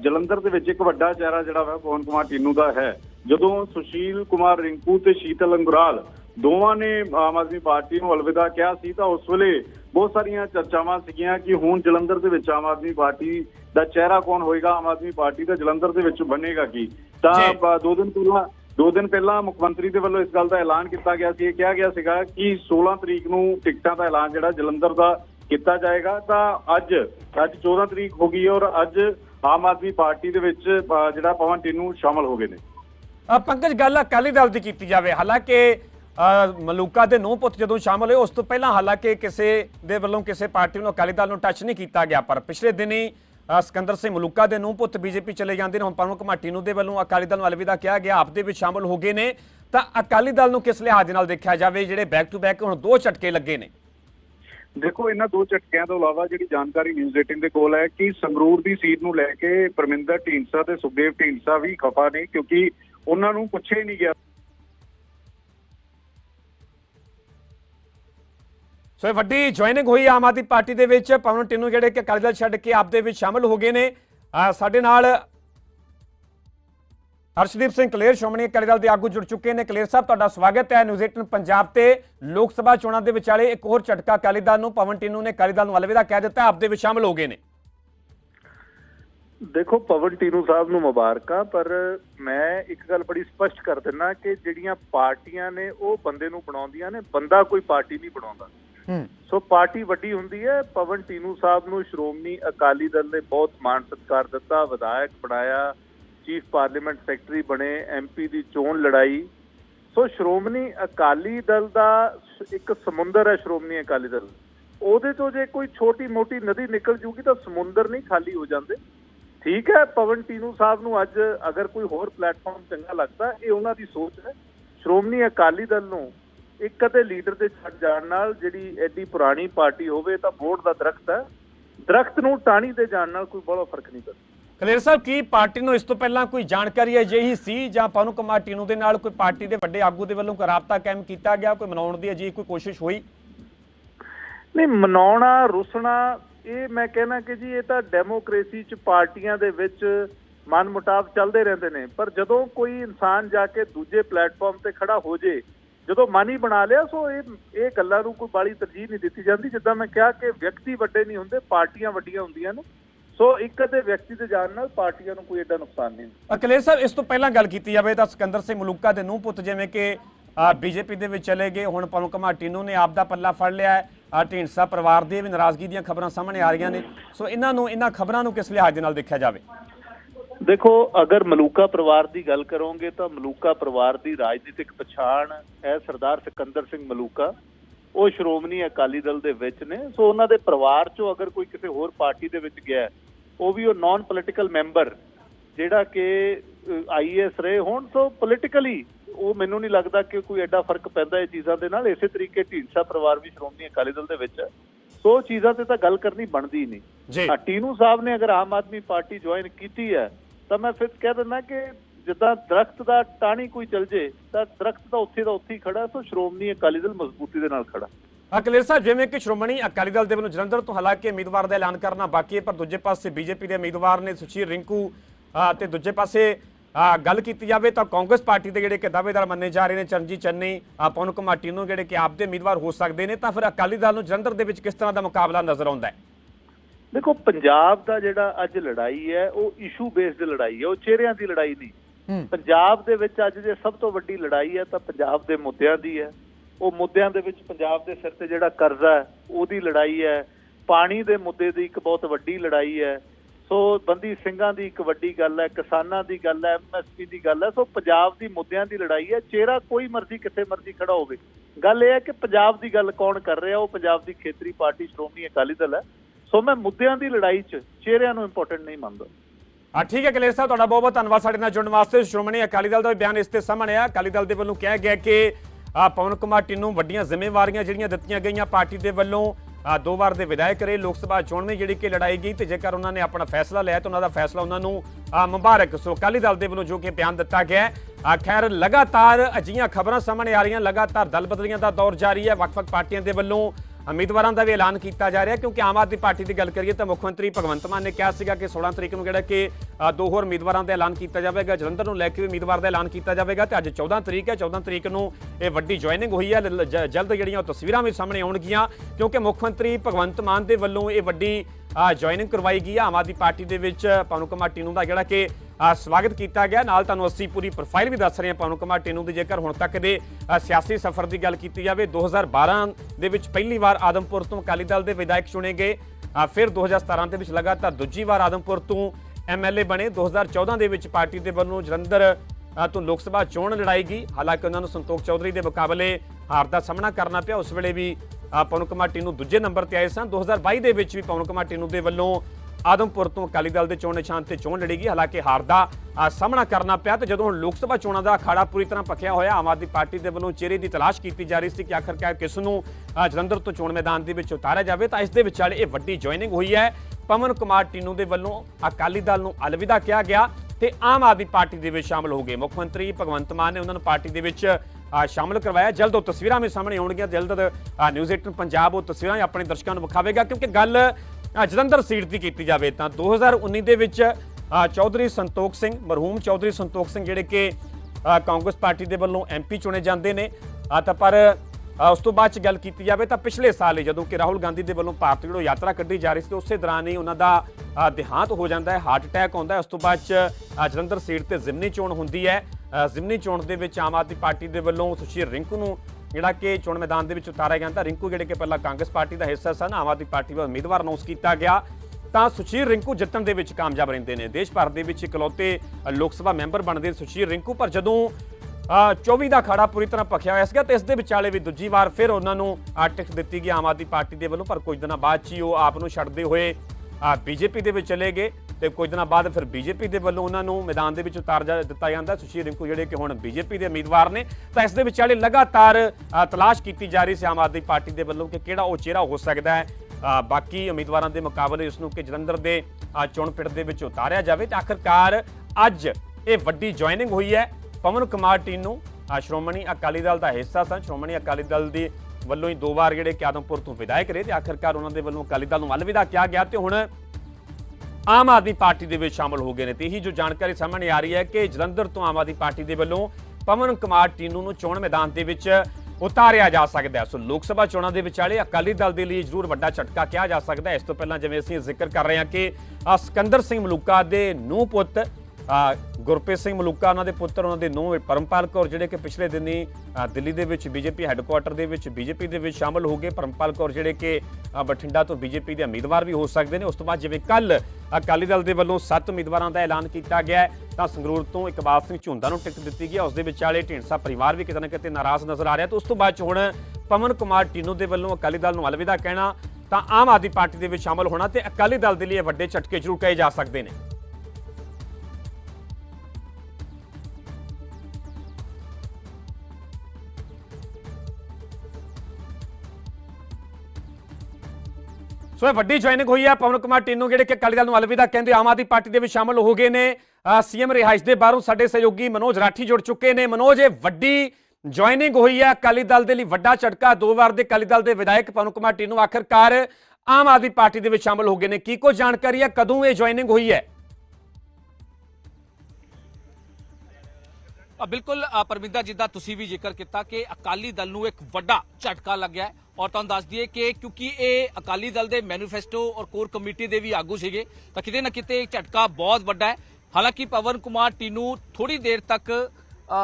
B: ਜਲੰਧਰ ਦੇ ਵਿੱਚ ਇੱਕ ਵੱਡਾ ਚਿਹਰਾ ਜਿਹੜਾ ਵਾ ਪਵਨ ਕੁਮਾਰ ਟੀਨੂ ਦਾ ਹੈ। ਜਦੋਂ ਸੁਸ਼ੀਲ ਕੁਮਾਰ ਰਿੰਕੂ ਤੇ ਸ਼ੀਤਲ ਅੰਗੁਰਾਲ ਦੋਵਾਂ ਨੇ ਆਮ ਆਦਮੀ ਪਾਰਟੀ ਨੂੰ ਅਲਵਿਦਾ ਕਿਹਾ ਸੀ ਤਾਂ ਉਸ ਵੇਲੇ ਬਹੁਤ ਸਾਰੀਆਂ ਚਰਚਾਵਾਂ ਸੀਗੀਆਂ ਕਿ ਹੁਣ ਜਲੰਧਰ ਦੇ ਵਿੱਚ ਆਮ ਆਦਮੀ ਪਾਰਟੀ ਦਾ ਚਿਹਰਾ ਕੌਣ ਹੋਏਗਾ ਆਮ ਆਦਮੀ ਪਾਰਟੀ ਦਾ ਜਲੰਧਰ ਦੇ ਵਿੱਚ ਬਣੇਗਾ ਕੀ? ਤਾਂ ਦੋ ਦਿਨ ਪਹਿਲਾਂ ਦੋ ਦਿਨ ਪਹਿਲਾਂ ਮੁੱਖ ਮੰਤਰੀ ਦੇ ਵੱਲੋਂ ਇਸ ਗੱਲ ਦਾ ਐਲਾਨ ਕੀਤਾ ਗਿਆ ਸੀ। ਇਹ ਕਿਹਾ ਗਿਆ ਸੀਗਾ ਕਿ 16 ਤਰੀਕ ਨੂੰ ਟਿਕਟਾਂ ਦਾ ਐਲਾਨ ਜਿਹੜਾ ਜਲੰਧਰ ਦਾ ਕੀਤਾ ਜਾਏਗਾ। ਤਾਂ ਅੱਜ ਅੱਜ 14 ਤਰੀਕ ਹੋ ਗਈ ਔਰ ਅੱਜ ਆਮ ਆਦਮੀ ਪਾਰਟੀ ਦੇ ਵਿੱਚ ਜਿਹੜਾ ਪਵਨ ਟਿੰਨੂ ਸ਼ਾਮਲ ਹੋ ਗਏ ਨੇ।
A: ਪੰਕਜ ਗੱਲ ਅਕਾਲੀ ਦਲ ਦੀ ਕੀਤੀ ਜਾਵੇ। ਹਾਲਾਂਕਿ ਮਲੂਕਾ ਦੇ ਨੌ ਪੁੱਤ ਜਦੋਂ ਸ਼ਾਮਲ ਹੋਏ ਉਸ ਤੋਂ ਪਹਿਲਾਂ ਹਾਲਾਂਕਿ ਕਿਸੇ ਦੇ ਵੱਲੋਂ ਕਿਸੇ ਪਾਰਟੀ ਨੂੰ ਅਕਾਲੀ ਦਲ ਨੂੰ ਟੱਚ ਨਹੀਂ ਕੀਤਾ ਗਿਆ ਪਰ ਪਿਛਲੇ ਦਿਨੀ ਅ, ਸਿਕੰਦਰ ਸਿੰਘ ਮਲੂਕਾ ਦੇ ਨੌ ਪੁੱਤ ਬੀਜੇਪੀ ਚਲੇ ਜਾਂਦੇ ਨੇ ਹੁਣ ਪਵਨ ਘਮਾਟੀ ਨੂੰ ਦੇ ਵੱਲੋਂ ਅਕਾਲੀ ਦਲ ਨੂੰ ਅਲਵਿਦਾ ਕਿਹਾ ਗਿਆ ਆਪ ਦੇ ਵਿੱਚ ਸ਼ਾਮਲ ਹੋ ਗਏ ਨੇ। ਤਾਂ ਅਕਾਲੀ ਦਲ ਨੂੰ ਕਿਸ ਲਿਹਾਜ਼ ਦੇ ਨਾਲ ਦੇਖਿਆ ਜਾਵੇ ਜਿਹੜੇ ਬੈਕ ਟੂ ਬੈਕ ਹੁਣ ਦੋ ਝਟਕੇ ਲੱਗੇ ਨੇ?
B: ਦੇਖੋ ਇਹਨਾਂ ਦੋ ਝਟਕਿਆਂ ਤੋਂ ਇਲਾਵਾ ਜਿਹੜੀ ਜਾਣਕਾਰੀ ਨਿਊਜ਼ 18 ਦੇ ਕੋਲ ਹੈ ਕਿ ਸੰਗਰੂਰ ਦੀ ਸੀਟ ਨੂੰ ਲੈ ਕੇ ਪਰਮਿੰਦਰ ਢੀਂਡਸਾ ਤੇ ਸੁਖਦੇਵ ਢੀਂਡਸਾ ਵੀ ਖਫਾ ਨੇ ਕਿਉਂਕਿ ਉਹਨਾਂ ਨੂੰ ਪੁੱਛਿਆ ਹੀ ਨਹੀਂ ਗਿਆ।
A: ਸੋ ਇਹ ਵੱਡੀ ਜੁਆਇਨਿੰਗ ਹੋਈ ਆਮ ਆਦਮੀ ਪਾਰਟੀ ਦੇ ਵਿੱਚ। ਪਵਨ ਟਿੰਨੂ ਜਿਹੜੇ ਕਿ ਅਕਾਲੀ ਦਲ ਛੱਡ ਕੇ ਆਪ ਦੇ ਵਿੱਚ ਸ਼ਾਮਲ ਹੋ ਗਏ ਨੇ। ਸਾਡੇ ਨਾਲ ਹਰਸ਼ਦੀਪ ਸਿੰਘ ਕਲੇਰ, ਸ਼੍ਰੋਮਣੀ ਅਕਾਲੀ ਦਲ ਦੇ ਆਗੂ ਜੁੜ ਚੁੱਕੇ ਨੇ। ਕਲੇਰ ਸਾਹਿਬ, ਤੁਹਾਡਾ ਸਵਾਗਤ ਹੈ ਨਿਊਜ਼ 18 ਪੰਜਾਬ ਤੇ ਲੋਕ ਸਭਾ ਚੋਣਾਂ ਦੇ ਵਿਚਾਲੇ ਇੱਕ ਹੋਰ ਝਟਕਾ ਅਕਾਲੀ ਦਲ ਨੂੰ, ਪਵਨ ਟਿੰਨੂ ਨੇ ਅਕਾਲੀ ਦਲ ਨੂੰ ਅਲਵਿਦਾ ਕਹਿ ਦਿੱਤਾ, ਆਪ ਦੇ ਵਿੱਚ ਸ਼ਾਮਲ ਹੋ ਗਏ ਨੇ।
C: ਦੇਖੋ, ਪਵਨ ਟੀਨੂ ਸਾਹਿਬ ਨੂੰ ਮੁਬਾਰਕਾਂ, ਪਰ ਮੈਂ ਇੱਕ ਗੱਲ ਬੜੀ ਸਪਸ਼ਟ ਕਰ ਦਿੰਨਾ ਕਿ ਜਿਹੜੀਆਂ ਪਾਰਟੀਆਂ ਨੇ ਉਹ ਬੰਦੇ ਨੂੰ ਬਣਾਉਂਦੀਆਂ ਨੇ, ਬੰਦਾ ਕੋਈ ਪਾਰਟੀ ਨਹੀਂ ਬਣਾਉਂਦਾ। ਸੋ ਪਾਰਟੀ ਵੱਡੀ ਹੁੰਦੀ ਹੈ। ਪਵਨ ਟੀਨੂ ਸਾਹਿਬ ਨੂੰ ਸ਼੍ਰੋਮਣੀ ਅਕਾਲੀ ਦਲ ਨੇ ਬਹੁਤ ਮਾਣ ਸਤਿਕਾਰ ਦਿੱਤਾ। ਵਿਧਾਇਕ ਬਣਾਇਆ, ਚੀਫ ਪਾਰਲੀਮੈਂਟ ਸੈਕਟਰੀ ਬਣੇ ਐਮਪੀ ਦੀ ਚੋਣ ਲੜਾਈ। ਸੋ ਸ਼੍ਰੋਮਣੀ ਅਕਾਲੀ ਦਲ ਦਾ ਇੱਕ ਸਮੁੰਦਰ ਹੈ ਸ਼੍ਰੋਮਣੀ ਅਕਾਲੀ ਦਲ। ਉਹਦੇ ਤੋਂ ਜੇ ਕੋਈ ਛੋਟੀ ਮੋਟੀ ਨਦੀ ਨਿਕਲ ਜੂਗੀ ਤਾਂ ਸਮੁੰਦਰ ਨਹੀਂ ਖਾਲੀ ਹੋ ਜਾਂਦੇ। ਠੀਕ ਹੈ, ਪਵਨ ਟੀਨੂ ਸਾਹਿਬ ਨੂੰ ਅੱਜ ਅਗਰ ਕੋਈ ਹੋਰ ਪਲੇਟਫਾਰਮ ਚੰਗਾ ਲੱਗਦਾ, ਇਹ ਉਹਨਾਂ ਦੀ ਸੋਚ ਹੈ। ਸ਼੍ਰੋਮਣੀ ਅਕਾਲੀ ਦਲ ਨੂੰ ਇੱਕ ਅਤੇ ਲੀਡਰ ਦੇ ਛੱਡ ਜਾਣ ਨਾਲ ਜਿਹੜੀ ਐਡੀ ਪੁਰਾਣੀ ਪਾਰਟੀ ਹੋਵੇ ਤਾਂ ਬੋਰਡ ਦਾ ਦਰਖਤ ਹੈ। ਦਰਖਤ ਨੂੰ ਟਾਣੀ ਦੇ ਜਾਣ ਨਾਲ ਕੋਈ ਬੜਾ ਫ਼ਰਕ ਨਹੀਂ ਪੈਂਦਾ।
A: ਕਲੇਰ ਸਾਹਿਬ ਕੀ ਪਾਰਟੀ ਨੂੰ ਇਸ ਤੋਂ ਪਹਿਲਾਂ ਕੋਈ ਜਾਣਕਾਰੀ ਅਜਿਹੀ ਸੀ ਜਾਂ ਪਵਨ ਕੁਮਾਰ ਟਿੰਨੂ ਦੇ ਨਾਲ ਕੋਈ ਪਾਰਟੀ ਦੇ ਵੱਡੇ ਆਗੂ ਦੇ ਵੱਲੋਂ ਕੋਈ ਰਾਬਤਾ ਕਾਇਮ ਕੀਤਾ ਗਿਆ ਕੋਈ ਮਨਾਉਣ ਦੀ ਅਜਿਹੀ ਕੋਈ ਕੋਸ਼ਿਸ਼ ਹੋਈ?
C: ਨਹੀਂ ਮਨਾਉਣਾ ਰੁਸਣਾ ਇਹ ਮੈਂ ਕਹਿਣਾ ਕਿ ਜੀ ਇਹ ਤਾਂ ਡੈਮੋਕ੍ਰੇਸੀ ਚ ਪਾਰਟੀਆਂ ਦੇ ਵਿੱਚ ਮਨਮੁਟਾਵ ਚੱਲਦੇ ਰਹਿੰਦੇ ਨੇ। ਪਰ ਜਦੋਂ ਕੋਈ ਇਨਸਾਨ ਜਾ ਕੇ ਦੂਜੇ ਪਲੇਟਫਾਰਮ ਤੇ ਖੜਾ ਹੋ ਜੇ ਜਦੋਂ ਮਨ ਹੀ ਬਣਾ ਲਿਆ, ਸੋ ਇਹ ਇਹ ਗੱਲਾਂ ਨੂੰ ਕੋਈ ਬਾਲੀ ਤਰਜੀਹ ਨਹੀਂ ਦਿੱਤੀ ਜਾਂਦੀ। ਜਿੱਦਾਂ ਮੈਂ ਕਿਹਾ ਕਿ ਵਿਅਕਤੀ ਵੱਡੇ ਨਹੀਂ ਹੁੰਦੇ, ਪਾਰਟੀਆਂ ਵੱਡੀਆਂ ਹੁੰਦੀਆਂ ਨੇ। ਸੋ ਇੱਕ ਅਤੇ ਵਿਅਕਤੀ ਦੇ ਜਾਣ ਨਾਲ ਪਾਰਟੀਆਂ ਨੂੰ ਕੋਈ ਏਡਾ ਨੁਕਸਾਨ ਨਹੀਂ ਹੁੰਦਾ।
A: ਸਾਹਿਬ, ਇਸ ਤੋਂ ਪਹਿਲਾਂ ਗੱਲ ਕੀਤੀ ਜਾਵੇ ਤਾਂ ਸਿਕੰਦਰ ਸਿੰਘ ਮਲੂਕਾ ਦੇ ਨੂੰ ਪੁੱਤ ਜਿਵੇਂ ਕਿ ਬੀਜੇਪੀ ਦੇ ਵਿੱਚ ਚਲੇ ਗਏ, ਹੁਣ ਪਵਨ ਕੁਮਾਰ ਟੀਨੂ ਨੇ ਆਪ ਦਾ ਪੱਲਾ ਫੜ ਲਿਆ ਹੈ। ਆਹ ਢੀਂਡਸਾ ਪਰਿਵਾਰ ਦੀ ਵੀ ਨਾਰਾਜ਼ਗੀ ਦੀਆਂ ਖਬਰਾਂ ਸਾਹਮਣੇ ਆ ਰਹੀਆਂ ਨੇ। ਸੋ ਇਹਨਾਂ ਨੂੰ, ਇਹਨਾਂ ਖਬਰਾਂ ਨੂੰ ਕਿਸ ਲਿਹਾਜ਼ ਦੇ ਨਾਲ ਦੇਖਿਆ ਜਾਵੇ?
C: ਦੇਖੋ ਅਗਰ ਮਲੂਕਾ ਪਰਿਵਾਰ ਦੀ ਗੱਲ ਕਰੋਗੇ ਤਾਂ ਮਲੂਕਾ ਪਰਿਵਾਰ ਦੀ ਰਾਜਨੀਤਿਕ ਪਛਾਣ ਹੈ ਸਰਦਾਰ ਸਿਕੰਦਰ ਸਿੰਘ ਮਲੂਕਾ। ਉਹ ਸ਼੍ਰੋਮਣੀ ਅਕਾਲੀ ਦਲ ਦੇ ਵਿੱਚ ਨੇ। ਸੋ ਉਹਨਾਂ ਦੇ ਪਰਿਵਾਰ ਚੋਂ ਅਗਰ ਕੋਈ ਕਿਸੇ ਹੋਰ ਪਾਰਟੀ ਦੇ ਵਿੱਚ ਗਿਆ ਉਹ ਵੀ ਉਹ ਨਾਨ ਪੋਲੀਟੀਕਲ ਮੈਂਬਰ ਜਿਹੜਾ ਕਿ ਆਈਐਸ ਰਹੇ ਹੋਣ ਸੋ ਪੋਲੀਟੀਕਲੀ ਉਹ ਮੈਨੂੰ ਨਹੀਂ ਲੱਗਦਾ ਕਿ ਕੋਈ ਐਡਾ ਫ਼ਰਕ ਪੈਂਦਾ ਇਹ ਚੀਜ਼ਾਂ ਦੇ ਨਾਲ। ਇਸੇ ਤਰੀਕੇ ਢੀਂਡਸਾ ਪਰਿਵਾਰ ਵੀ ਸ਼੍ਰੋਮਣੀ ਅਕਾਲੀ ਦਲ ਦੇ ਵਿੱਚ ਹੈ। ਸੋ ਚੀਜ਼ਾਂ ਤੇ ਤਾਂ ਗੱਲ ਕਰਨੀ ਬਣਦੀ ਨਹੀਂ। ਹਾਂ ਟੀਨੂ ਸਾਹਿਬ ਨੇ ਅਗਰ ਆਮ ਆਦਮੀ ਪਾਰਟੀ ਜੁਆਇਨ ਕੀਤੀ ਹੈ ਤਾਂ ਮੈਂ ਫਿਰ ਕਹਿ ਦਿੰਦਾ ਕਿ ਜਿੱਦਾਂ ਦਰਖਤ ਦਾ ਟਾਣੀ ਕੋਈ ਚਲ ਜੇ, ਤਾਂ ਦਰਖਤ ਤਾਂ ਉੱਥੇ ਦਾ ਉੱਥੇ ਹੀ ਖੜਾ, ਸੋ ਸ਼੍ਰੋਮਣੀ ਅਕਾਲੀ ਦਲ ਮਜ਼ਬੂਤੀ ਦੇ ਨਾਲ ਖੜਾ।
A: ਅਕਲੇਰ ਸਾਹਿਬ, ਜਿਵੇਂ ਕਿ ਸ਼੍ਰੋਮਣੀ ਅਕਾਲੀ ਦਲ ਦੇ ਵੱਲੋਂ ਜਲੰਧਰ ਤੋਂ ਹਾਲਾਂਕਿ ਉਮੀਦਵਾਰ ਦਾ ਐਲਾਨ ਕਰਨਾ ਬਾਕੀ ਹੈ, ਪਰ ਦੂਜੇ ਪਾਸੇ ਬੀਜੇਪੀ ਦੇ ਉਮੀਦਵਾਰ ਨੇ ਸੁਸ਼ੀਲ ਰਿੰਕੂ ਤੇ ਦੂਜੇ ਪਾਸੇ ਗੱਲ ਕੀਤੀ ਜਾਵੇ ਤਾਂ ਕਾਂਗਰਸ ਪਾਰਟੀ ਦੇ ਜਿਹੜੇ ਕਿ ਦਾਅਵੇਦਾਰ ਮੰਨੇ ਜਾ ਰਹੇ ਨੇ, ਚਰਨਜੀਤ ਚੰਨੀ ਪੌਨ ਪਵਨ ਕੁਮਾਰ ਟੀਨੂ ਜਿਹੜੇ ਕਿ ਆਪ ਦੇ ਉਮੀਦਵਾਰ ਹੋ ਸਕਦੇ ਨੇ, ਤਾਂ ਫਿਰ ਅਕਾਲੀ ਦਲ ਨੂੰ ਜਲੰਧਰ ਦੇ ਵਿੱਚ ਕਿਸ ਤਰ੍ਹਾਂ ਦਾ ਮੁਕਾਬਲਾ ਨਜ਼ਰ ਆਉਂਦਾ ਹੈ?
C: ਦੇਖੋ ਪੰਜਾਬ ਦਾ ਜਿਹੜਾ ਅੱਜ ਲੜਾਈ ਹੈ ਉਹ ਇਸ਼ੂ ਬੇਸਡ ਲੜਾਈ ਹੈ ਉਹ ਚਿਹਰਿਆਂ ਦੀ ਲੜਾਈ ਨਹੀਂ। ਪੰਜਾਬ ਦੇ ਵਿੱਚ ਅੱਜ ਜੇ ਸਭ ਤੋਂ ਵੱਡੀ ਲੜਾਈ ਹੈ ਤਾਂ ਪੰਜਾਬ ਦੇ ਮੁੱਦਿਆਂ ਦੀ ਹੈ। ਉਹ ਮੁੱਦਿਆਂ ਦੇ ਵਿੱਚ ਪੰਜਾਬ ਦੇ ਸਿਰ ਤੇ ਜਿਹੜਾ ਕਰਜ਼ਾ ਹੈ ਉਹਦੀ ਲੜਾਈ ਹੈ। ਪਾਣੀ ਦੇ ਮੁੱਦੇ ਦੀ ਇੱਕ ਬਹੁਤ ਵੱਡੀ ਲੜਾਈ ਹੈ। ਸੋ ਬੰਦੀ ਸਿੰਘਾਂ ਦੀ ਇੱਕ ਵੱਡੀ ਗੱਲ ਹੈ ਕਿਸਾਨਾਂ ਦੀ ਗੱਲ ਹੈ ਐਮਐਸਪੀ ਦੀ ਗੱਲ ਹੈ। ਸੋ ਪੰਜਾਬ ਦੀ ਮੁੱਦਿਆਂ ਦੀ ਲੜਾਈ ਹੈ। ਚਿਹਰਾ ਕੋਈ ਮਰਜ਼ੀ ਕਿੱਥੇ ਮਰਜ਼ੀ ਖੜਾ ਹੋਵੇ। ਗੱਲ ਇਹ ਹੈ ਕਿ ਪੰਜਾਬ ਦੀ ਗੱਲ ਕੌਣ ਕਰ ਰਿਹਾ ਉਹ ਪੰਜਾਬ ਦੀ ਖੇਤਰੀ ਪਾਰਟੀ ਸ਼੍ਰੋਮਣੀ ਅਕਾਲੀ ਦਲ ਹੈ। ਸੋ ਮੈਂ ਮੁੱਦਿਆਂ ਦੀ ਲੜਾਈ 'ਚ ਚਿਹਰਿਆਂ ਨੂੰ ਇੰਪੋਰਟੈਂਟ ਨਹੀਂ ਮੰਨਦਾ।
A: ਆ ਠੀਕ ਹੈ ਕਲੇਰ ਸਾਹਿਬ, ਤੁਹਾਡਾ ਬਹੁਤ ਬਹੁਤ ਧੰਨਵਾਦ ਸਾਡੇ ਨਾਲ ਜੁੜਨ ਵਾਸਤੇ। ਸ਼੍ਰੋਮਣੀ ਅਕਾਲੀ ਦਲ ਦਾ ਬਿਆਨ ਇਸ ਤੇ ਸਾਹਮਣੇ ਆ ਅਕਾਲੀ ਦਲ ਦੇ ਵੱਲੋਂ ਕਿਹਾ ਗਿਆ ਕਿ ਆ ਪਵਨ ਕੁਮਾਰ ਟਿੰਨੂ ਵੱਡੀਆਂ ਜ਼ਿੰਮੇਵਾਰੀਆਂ ਜਿਹੜੀਆਂ ਦਿੱਤੀਆਂ ਗਈਆਂ ਪਾਰਟੀ ਦੇ ਵੱਲੋਂ ਆ ਦੋ ਵਾਰ ਦੇ ਵਿਧਾਇਕ ਰਹੇ, ਲੋਕ ਸਭਾ ਚੋਣ ਵਿੱਚ ਜਿਹੜੀ ਕਿ ਲੜਾਈ ਗਈ ਤੇ ਜੇਕਰ ਉਹਨਾਂ ਨੇ ਆਪਣਾ ਫੈਸਲਾ ਲਿਆ ਤਾਂ ਉਹਨਾਂ ਦਾ ਫੈਸਲਾ ਉਹਨਾਂ ਨੂੰ ਆ ਮੁਬਾਰਕ। ਸੋ ਅਕਾਲੀ ਦਲ ਦੇ ਵੱਲੋਂ ਜੋ ਕਿ ਬਿਆਨ ਦਿੱਤਾ ਗਿਆ ਆ ਖੈਰ, ਲਗਾਤਾਰ ਅਜੀਆਂ ਖਬਰਾਂ ਸਾਹਮਣੇ ਆ ਰਹੀਆਂ, ਲਗਾਤਾਰ ਦਲ ਬਦਲੀਆਂ ਦਾ ਦੌਰ ਜਾਰੀ ਹੈ। ਵੱਖ-ਵੱਖ ਪਾਰਟੀਆਂ ਦੇ ਵੱਲੋਂ ਉਮੀਦਵਾਰਾਂ ਦਾ ਵੀ ਐਲਾਨ ਕੀਤਾ ਜਾ ਰਿਹਾ, ਕਿਉਂਕਿ ਆਮ ਆਦਮੀ ਪਾਰਟੀ ਦੀ ਗੱਲ ਕਰੀਏ ਤਾਂ ਮੁੱਖ ਮੰਤਰੀ ਭਗਵੰਤ ਮਾਨ ਨੇ ਕਿਹਾ ਸੀਗਾ ਕਿ 16 ਤਰੀਕ ਨੂੰ ਜਿਹੜਾ ਕਿ ਦੋ ਹੋਰ ਉਮੀਦਵਾਰਾਂ ਦਾ ਐਲਾਨ ਕੀਤਾ ਜਾਵੇਗਾ, ਜਲੰਧਰ ਨੂੰ ਲੈ ਕੇ ਵੀ ਉਮੀਦਵਾਰ ਦਾ ਐਲਾਨ ਕੀਤਾ ਜਾਵੇਗਾ ਤੇ ਅੱਜ 14 ਤਰੀਕ ਹੈ 14 ਤਰੀਕ ਨੂੰ ਇਹ ਵੱਡੀ ਜੁਆਇਨਿੰਗ ਹੋਈ ਹੈ ਜਲਦ ਜਿਹੜੀਆਂ ਉਹ ਤਸਵੀਰਾਂ ਵੀ ਸਾਹਮਣੇ ਆਉਣਗੀਆਂ, ਕਿਉਂਕਿ ਮੁੱਖ ਮੰਤਰੀ ਭਗਵੰਤ ਮਾਨ ਦੇ ਵੱਲੋਂ ਇਹ ਵੱਡੀ ਜੁਆਇਨਿੰਗ ਕਰਵਾਈ ਗਈ ਹੈ, ਆਮ ਆਦਮੀ ਪਾਰਟੀ ਦੇ ਵਿੱਚ ਪਵਨ ਕੁਮਾਰ ਟੀਨੂ ਦਾ ਜਿਹੜਾ ਕਿ ਸਵਾਗਤ ਕੀਤਾ ਗਿਆ। ਨਾਲ ਤੁਹਾਨੂੰ ਅਸੀਂ ਪੂਰੀ ਪ੍ਰੋਫਾਈਲ ਵੀ ਦੱਸ ਰਹੇ ਹਾਂ ਪਵਨ ਕੁਮਾਰ ਟੇਨੂ ਦੀ। ਜੇਕਰ ਹੁਣ ਤੱਕ ਦੇ ਸਿਆਸੀ ਸਫ਼ਰ ਦੀ ਗੱਲ ਕੀਤੀ ਜਾਵੇ 2012 ਦੇ ਵਿੱਚ ਪਹਿਲੀ ਵਾਰ ਆਦਮਪੁਰ ਤੋਂ ਅਕਾਲੀ ਦਲ ਦੇ ਵਿਧਾਇਕ ਚੁਣੇ ਗਏ। ਅ, ਫਿਰ 2017 ਦੇ ਵਿੱਚ ਲਗਾਤਾਰ ਦੂਜੀ ਵਾਰ ਆਦਮਪੁਰ ਤੋਂ ਐਮਐਲਏ ਬਣੇ। 2014 ਦੇ ਵਿੱਚ ਪਾਰਟੀ ਦੇ ਵੱਲੋਂ ਜਲੰਧਰ ਤੋਂ ਲੋਕ ਸਭਾ ਚੋਣ ਲੜਾਈ ਗਈ। ਹਾਲਾਂਕਿ ਉਹਨਾਂ ਨੂੰ ਸੰਤੋਖ ਚੌਧਰੀ ਦੇ ਮੁਕਾਬਲੇ ਹਾਰ ਦਾ ਸਾਹਮਣਾ ਕਰਨਾ ਪਿਆ। ਉਸ ਵੇਲੇ ਵੀ ਪਵਨ ਕੁਮਾਰ ਟੀਨੂ ਦੂਜੇ ਨੰਬਰ ਤੇ ਆਏ ਸਨ। 2022 ਦੇ ਵਿੱਚ ਵੀ ਪਵਨ ਕੁਮਾਰ ਟੀਨੂ ਦੇ ਵੱਲੋਂ ਆਦਮਪੁਰ ਤੋਂ ਅਕਾਲੀ ਦਲ ਦੇ ਚੋਣ ਨਿਸ਼ਾਨ ਤੇ ਚੋਣ ਲੜੇਗੀ। ਹਾਲਾਂਕਿ ਹਾਰ ਦਾ ਸਾਹਮਣਾ ਕਰਨਾ ਪਿਆ ਤੇ ਜਦੋਂ ਹੁਣ ਲੋਕ ਸਭਾ ਚੋਣਾਂ ਦਾ ਅਖਾੜਾ ਪੂਰੀ ਤਰ੍ਹਾਂ ਪੱਕਿਆ ਹੋਇਆ ਆਮ ਆਦਮੀ ਪਾਰਟੀ ਦੇ ਵੱਲੋਂ ਚਿਹਰੇ ਦੀ ਤਲਾਸ਼ ਕੀਤੀ ਜਾ ਰਹੀ ਸੀ ਕਿ ਆਖਰਕਾਰ ਕਿਸ ਨੂੰ ਜਲੰਧਰ ਤੋਂ ਚੋਣ ਮੈਦਾਨ ਦੇ ਵਿੱਚ ਉਤਾਰਿਆ ਜਾਵੇ ਤਾਂ ਇਸ ਦੇ ਵਿਚਾਲੇ ਇਹ ਵੱਡੀ ਜੁਆਇਨਿੰਗ ਹੋਈ ਹੈ। ਪਵਨ ਕੁਮਾਰ ਟੀਨੂ ਦੇ ਵੱਲੋਂ ਅਕਾਲੀ ਦਲ ਨੂੰ ਅਲਵਿਦਾ ਕਿਹਾ ਗਿਆ ਤੇ ਆਮ ਆਦਮੀ ਪਾਰਟੀ ਦੇ ਵਿੱਚ ਸ਼ਾਮਲ ਹੋ ਗਏ। ਮੁੱਖ ਮੰਤਰੀ ਭਗਵੰਤ ਮਾਨ ਨੇ ਉਹਨਾਂ ਨੂੰ ਪਾਰਟੀ ਦੇ ਵਿੱਚ ਅ, ਸ਼ਾਮਲ ਕਰਵਾਇਆ। ਜਲਦ ਉਹ ਤਸਵੀਰਾਂ ਵੀ ਸਾਹਮਣੇ ਆਉਣਗੀਆਂ। ਜਲਦ ਨਿਊਜ਼ 18 ਪੰਜਾਬ ਉਹ ਤਸਵੀਰਾਂ ਆਪਣੇ ਦਰਸ਼ਕਾਂ ਨੂੰ ਵਿਖਾਵੇਗਾ ਕਿਉਂਕਿ ਗੱਲ ਜਲੰਧਰ ਸੀਟ ਦੀ ਕੀਤੀ ਜਾਵੇ ਤਾਂ 2019 ਦੇ ਵਿੱਚ ਚੌਧਰੀ ਸੰਤੋਖ ਸਿੰਘ, ਮਰਹੂਮ ਚੌਧਰੀ ਸੰਤੋਖ ਸਿੰਘ ਜਿਹੜੇ ਕਿ ਕਾਂਗਰਸ ਪਾਰਟੀ ਦੇ ਵੱਲੋਂ ਐਮਪੀ ਚੁਣੇ ਜਾਂਦੇ ਨੇ। ਤਾਂ ਪਰ ਉਸ ਤੋਂ ਬਾਅਦ ਚ ਗੱਲ ਕੀਤੀ ਜਾਵੇ ਤਾਂ ਪਿਛਲੇ ਸਾਲ ਹੀ ਜਦੋਂ ਕਿ ਰਾਹੁਲ ਗਾਂਧੀ ਦੇ ਵੱਲੋਂ ਭਾਰਤ ਜੋੜੋ ਯਾਤਰਾ ਕੱਢੀ ਜਾ ਰਹੀ ਸੀ, ਉਸੇ ਦੌਰਾਨ ਹੀ ਉਹਨਾਂ ਦਾ ਦੇਹਾਂਤ ਹੋ ਜਾਂਦਾ ਹੈ, ਹਾਰਟ ਅਟੈਕ ਆਉਂਦਾ ਹੈ। ਉਸ ਤੋਂ ਬਾਅਦ ਚ ਜਲੰਧਰ ਸੀਟ ਤੇ ਜ਼ਿਮਨੀ ਚੋਣ ਹੁੰਦੀ ਹੈ। ਜ਼ਿਮਨੀ ਚੋਣ ਦੇ ਵਿੱਚ ਆਮ ਆਦਮੀ ਪਾਰਟੀ ਦੇ ਵੱਲੋਂ ਸੁਸ਼ੀਰ ਰਿੰਕੂ ਨੂੰ ਜਿਹੜਾ ਕਿ ਚੋਣ ਮੈਦਾਨ ਦੇ ਵਿੱਚ ਉਤਾਰਿਆ ਗਿਆ ਤਾਂ ਰਿੰਕੂ ਜਿਹੜੇ ਕਿ ਪਹਿਲਾਂ ਕਾਂਗਰਸ ਪਾਰਟੀ ਦਾ ਹਿੱਸਾ ਸਨ ਆਮ ਆਦਮੀ ਪਾਰਟੀ ਦਾ ਉਮੀਦਵਾਰ ਅਨਾਉਂਸ ਕੀਤਾ ਗਿਆ। ਤਾਂ ਸੁਸ਼ੀਲ ਰਿੰਕੂ ਜਿੱਤਣ ਦੇ ਵਿੱਚ ਕਾਮਯਾਬ ਰਹਿੰਦੇ ਨੇ। ਦੇਸ਼ ਭਰ ਦੇ ਵਿੱਚ ਇਕਲੌਤੇ ਲੋਕ ਸਭਾ ਮੈਂਬਰ ਬਣਦੇ ਸੁਸ਼ੀਲ ਰਿੰਕੂ ਪਰ ਜਦੋਂ ਅ, 24 ਦਾ ਖਾੜਾ ਪੂਰੀ ਤਰ੍ਹਾਂ ਪੱਖਿਆ ਹੋਇਆ ਸੀਗਾ ਤੇ ਇਸ ਦੇ ਵਿਚਾਲੇ ਵੀ ਦੂਜੀ ਵਾਰ ਫਿਰ ਉਹਨਾਂ ਨੂੰ ਅ, ਟਿਕਟ ਦਿੱਤੀ ਗਈ ਆਮ ਆਦਮੀ ਪਾਰਟੀ ਦੇ ਵੱਲੋਂ ਪਰ ਕੁਝ ਦਿਨਾਂ ਬਾਅਦ 'ਚ ਹੀ ਉਹ ਆਪ ਨੂੰ ਛੱਡਦੇ ਹੋਏ ਬੀਜੇਪੀ ਦੇ ਵਿੱਚ ਚਲੇ ਗਏ ਤੇ ਕੁਝ ਦਿਨਾਂ ਬਾਅਦ ਫਿਰ ਬੀਜੇਪੀ ਦੇ ਵੱਲੋਂ ਉਹਨਾਂ ਨੂੰ ਮੈਦਾਨ ਦੇ ਵਿੱਚ ਉਤਾਰ ਜਾ- ਦਿੱਤਾ ਜਾਂਦਾ। ਸੁਸ਼ੀਲ ਰਿੰਕੂ ਜਿਹੜੇ ਕਿ ਹੁਣ ਬੀਜੇਪੀ ਦੇ ਉਮੀਦਵਾਰ ਨੇ ਤਾਂ ਇਸ ਦੇ ਵਿਚਾਲੇ ਲਗਾਤਾਰ ਤਲਾਸ਼ ਕੀਤੀ ਜਾ ਰਹੀ ਸੀ ਆਮ ਆਦਮੀ ਪਾਰਟੀ ਦੇ ਵੱਲੋਂ ਕਿ ਕਿਹੜਾ ਉਹ ਚਿਹਰਾ ਹੋ ਸਕਦਾ ਹੈ। ਬਾਕੀ ਉਮੀਦਵਾਰਾਂ ਦੇ ਮੁਕਾਬਲੇ ਉਸ ਨੂੰ ਕਿ ਜਲੰਧਰ ਦੇ ਚੋਣ ਪਿੰਡ ਦੇ ਵਿੱਚ ਉਤਾਰਿਆ ਜਾਵੇ। ਤੇ ਆਖਰਕਾਰ ਅੱਜ ਇਹ ਵੱਡੀ ਜੁਆਇਨਿੰਗ ਹੋਈ ਹੈ। ਪਵਨ ਕੁਮਾਰ ਟੀਨੂ ਅ, ਸ਼੍ਰੋਮਣੀ ਅਕਾਲੀ ਦਲ ਦਾ ਹਿੱਸਾ ਸਨ। ਸ਼੍ਰੋਮਣੀ ਅਕਾਲੀ ਦਲ ਦੀ ਵੱਲੋਂ ਹੀ ਦੋ ਵਾਰ ਜਿਹੜੇ ਕਿ ਆਦਮਪੁਰ ਤੋਂ ਵਿਧਾਇਕ ਰਹੇ ਤੇ ਆਖਰਕਾਰ ਉਹਨਾਂ ਦੇ ਵੱਲੋਂ ਅਕਾਲੀ ਦਲ ਨੂੰ ਅਲਵਿਦਾ ਕਿਹਾ ਗਿਆ ਤੇ ਹੁਣ ਆਮ ਆਦਮੀ ਪਾਰਟੀ ਦੇ ਵਿੱਚ ਸ਼ਾਮਲ ਹੋ ਗਏ ਨੇ। ਤੇ ਇਹੀ ਜੋ ਜਾਣਕਾਰੀ ਸਾਹਮਣੇ ਆ ਰਹੀ ਹੈ ਕਿ ਜਲੰਧਰ ਤੋਂ ਆਮ ਆਦਮੀ ਪਾਰਟੀ ਦੇ ਵੱਲੋਂ ਪਵਨ ਕੁਮਾਰ ਟੀਨੂ ਨੂੰ ਚੋਣ ਮੈਦਾਨ ਦੇ ਵਿੱਚ ਉਤਾਰਿਆ ਜਾ ਸਕਦਾ ਹੈ। ਸੋ ਲੋਕ ਸਭਾ ਚੋਣਾਂ ਦੇ ਵਿਚਾਲੇ ਅਕਾਲੀ ਦਲ ਦੇ ਲਈ ਜ਼ਰੂਰ ਵੱਡਾ ਝਟਕਾ ਕਿਹਾ ਜਾ ਸਕਦਾ ਹੈ। ਇਸ ਤੋਂ ਪਹਿਲਾਂ ਜਿਵੇਂ ਅਸੀਂ ਜ਼ਿਕਰ ਕਰ ਰਹੇ ਹਾਂ ਕਿ ਅ, ਸਿਕੰਦਰ ਸਿੰਘ ਮਲੂਕਾ ਦੇ ਨੂੰਹ ਪੁੱਤ ਗੁਰਪ੍ਰੀਤ ਸਿੰਘ ਮਲੂਕਾ, ਉਹਨਾਂ ਦੇ ਪੁੱਤਰ, ਉਹਨਾਂ ਦੇ ਨੂੰਹ ਪਰਮਪਾਲ ਕੌਰ, ਜਿਹੜੇ ਕਿ ਪਿਛਲੇ ਦਿਨੀ ਦਿੱਲੀ ਦੇ ਵਿੱਚ ਬੀਜੇਪੀ ਹੈੱਡਕੁਆਟਰ ਦੇ ਵਿੱਚ, ਬੀਜੇਪੀ ਦੇ ਵਿੱਚ ਸ਼ਾਮਲ ਹੋ ਗਏ। ਪਰਮਪਾਲ ਕੌਰ ਜਿਹੜੇ ਕਿ ਬਠਿੰਡਾ ਤੋਂ ਬੀਜੇਪੀ ਦੇ ਉਮੀਦਵਾਰ ਵੀ ਹੋ ਸਕਦੇ ਨੇ। ਉਸ ਤੋਂ ਬਾਅਦ ਜਿਵੇਂ ਕੱਲ ਅਕਾਲੀ ਦਲ ਦੇ ਵੱਲੋਂ ਸੱਤ ਉਮੀਦਵਾਰਾਂ ਦਾ ਐਲਾਨ ਕੀਤਾ ਗਿਆ ਤਾਂ ਸੰਗਰੂਰ ਤੋਂ ਇਕਬਾਲ ਸਿੰਘ ਝੁੰਦਾ ਨੂੰ ਟਿਕਟ ਦਿੱਤੀ ਗਈ ਉਸ ਦੇ ਵਿਚਾਲੇ ਢੀਂਡਸਾ ਪਰਿਵਾਰ ਵੀ ਕਿਤੇ ਨਾ ਕਿਤੇ ਨਾਰਾਜ਼ ਨਜ਼ਰ ਆ ਰਿਹਾ ਤੇ ਉਸ ਤੋਂ ਬਾਅਦ 'ਚ ਹੁਣ ਪਵਨ ਕੁਮਾਰ ਟੀਨੂ ਦੇ ਵੱਲੋਂ ਅਕਾਲੀ ਦਲ ਨੂੰ ਅਲਵਿਦਾ ਕਹਿਣਾ, ਤਾਂ ਆਮ ਆਦਮੀ ਪਾਰਟੀ ਦੇ ਵਿੱਚ ਸ਼ਾਮਲ ਹੋਣਾ ਤੇ ਅਕਾਲੀ ਦਲ ਦੇ ਲਈ ਇਹ ਵੱਡੇ ਝਟਕੇ ਜ਼ਰੂਰ ਕਹੇ ਜਾ ਸਕਦੇ ਨੇ। ਸੋ ਇਹ ਵੱਡੀ ਜੁਆਇਨਿੰਗ ਹੋਈ ਹੈ, ਪਵਨ ਕੁਮਾਰ ਟੀਨੂ, ਜਿਹੜੇ ਕਿ ਅਕਾਲੀ ਦਲ ਨੂੰ ਅਲਵਿਦਾ ਕਹਿੰਦੇ ਆਮ ਆਦਮੀ ਪਾਰਟੀ ਦੇ ਵਿੱਚ ਸ਼ਾਮਲ ਹੋ ਗਏ ਨੇ। ਸੀਐਮ ਰਿਹਾਇਸ਼ ਦੇ ਬਾਹਰੋਂ ਸਾਡੇ ਸਹਿਯੋਗੀ ਮਨੋਜ ਰਾਠੀ ਜੁੜ ਚੁੱਕੇ ਨੇ। ਮਨੋਜ, ਇਹ ਵੱਡੀ ਜੁਆਇਨਿੰਗ ਹੋਈ ਹੈ ਅਕਾਲੀ ਦਲ ਦੇ ਲਈ, ਵੱਡਾ ਝਟਕਾ, ਦੋ ਵਾਰ ਦੇ ਅਕਾਲੀ ਦਲ ਦੇ ਵਿਧਾਇਕ ਪਵਨ ਕੁਮਾਰ ਟੀਨੂ ਆਖਰਕਾਰ ਆਮ ਆਦਮੀ ਪਾਰਟੀ ਦੇ ਵਿੱਚ ਸ਼ਾਮਲ ਹੋ ਗਏ ਨੇ। ਕੀ ਕੁਝ ਜਾਣਕਾਰੀ ਹੈ? ਕਦੋਂ ਇਹ ਜੁਆਇਨਿੰਗ ਹੋਈ ਹੈ?
D: ਬਿਲਕੁਲ ਅ, ਪਰਮਿੰਦਰ ਜਿੱਦਾਂ ਤੁਸੀਂ ਵੀ ਜ਼ਿਕਰ ਕੀਤਾ ਕਿ ਅਕਾਲੀ ਦਲ ਨੂੰ ਇੱਕ ਵੱਡਾ ਝਟਕਾ ਲੱਗਿਆ ਔਰ ਤੁਹਾਨੂੰ ਦੱਸ ਦਈਏ ਕਿ ਕਿਉਂਕਿ ਇਹ ਅਕਾਲੀ ਦਲ ਦੇ ਮੈਨੀਫੈਸਟੋ ਔਰ ਕੋਰ ਕਮੇਟੀ ਦੇ ਵੀ ਆਗੂ ਸੀਗੇ ਤਾਂ ਕਿਤੇ ਨਾ ਕਿਤੇ ਇਹ ਝਟਕਾ ਬਹੁਤ ਵੱਡਾ ਹੈ। ਹਾਲਾਂਕਿ ਪਵਨ ਕੁਮਾਰ ਟੀਨੂ ਥੋੜੀ ਦੇਰ ਤੱਕ